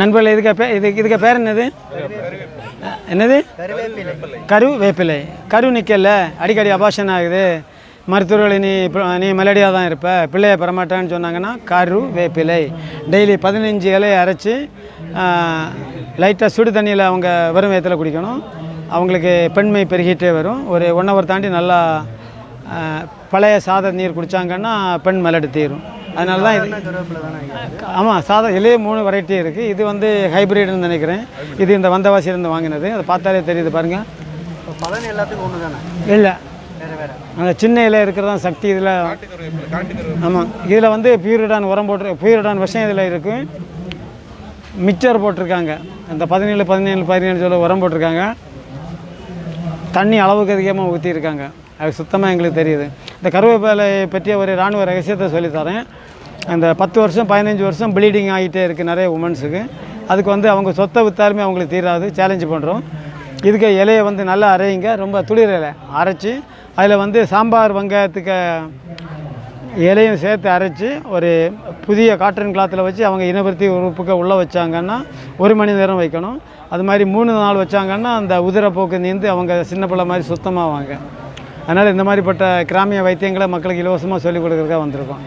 நண்பர்கள் இதுக்கு பே இது இதுக்கு பேர் என்னது? என்னது? கரு வேப்பிலை கரு நிற்கல அடிக்கடி அபாஷன் ஆகுது. மருத்துவர்கள் நீ இப்போ நீ மெலடியாக தான் இருப்ப. பிள்ளையை பெறமாட்டான்னு சொன்னாங்கன்னா கரு வேப்பிலை டெய்லி பதினஞ்சு இலையை அரைச்சி லைட்டாக சுடு தண்ணியில் அவங்க வெறும் வயத்தில் குடிக்கணும். அவங்களுக்கு பெண்மை பெருகிட்டே வரும். ஒரு ஒன் ஹவர் தாண்டி நல்லா பழைய சாத நீர் குடித்தாங்கன்னா பெண் மலடு தீரும். அதனால தான் இது ஆமாம் சாதா இலையே மூணு வெரைட்டி இருக்குது இது வந்து ஹைப்ரிட்னு நினைக்கிறேன். இது இந்த வந்தவாசியிலேருந்து வாங்கினது. அதை பார்த்தாலே தெரியுது பாருங்கள் பலன் எல்லாத்துக்கும் ஒன்று தானே? இல்லை. வேறு வேறு. அந்த சின்ன இலை இருக்கிறதா சக்தி. இதில் ஆமாம் இதில் வந்து பியூரிடான் உரம் போட்டு பியூரிடான் விஷயம் இதில் இருக்குது மிக்சர் போட்டிருக்காங்க. அந்த பதினேழு பதினேழு பதினேழு சொல்ல உரம் போட்டிருக்காங்க. தண்ணி அளவுக்கு அதிகமாக ஊற்றிருக்காங்க அது சுத்தமாக எங்களுக்கு தெரியுது. இந்த கருவேப்பிலை பற்றிய ஒரு இராணுவ ரகசியத்தை சொல்லித்தரேன் அந்த பத்து வருஷம் பதினஞ்சு வருஷம் ப்ளீடிங் ஆகிட்டே இருக்குது நிறைய உமன்ஸுக்கு அதுக்கு வந்து அவங்க சொத்தை விற்றாலுமே அவங்களுக்கு தீராது சேலஞ்சு பண்ணுறோம் இதுக்கு இலையை வந்து நல்லா அரையுங்க. ரொம்ப துளிர் இலை அரைச்சி அதில் வந்து சாம்பார் வெங்காயத்துக்கு இலையும் சேர்த்து அரைச்சி ஒரு புதிய காட்டன் கிளாத்தில் வச்சு அவங்க இனப்பருத்தி உறுப்புக்கு உள்ளே வச்சாங்கன்னா ஒரு மணி நேரம் வைக்கணும். அது மாதிரி மூணு நாள் வச்சாங்கன்னா அந்த உதிரப்போக்கு நீந்து அவங்க சின்ன பிள்ளை மாதிரி சுத்தமாவாங்க. அதனால் இந்த மாதிரிப்பட்ட கிராமிய வைத்தியங்களை மக்களுக்கு இலவசமாக சொல்லிக் கொடுக்குறதுக்காக வந்திருக்கோம்.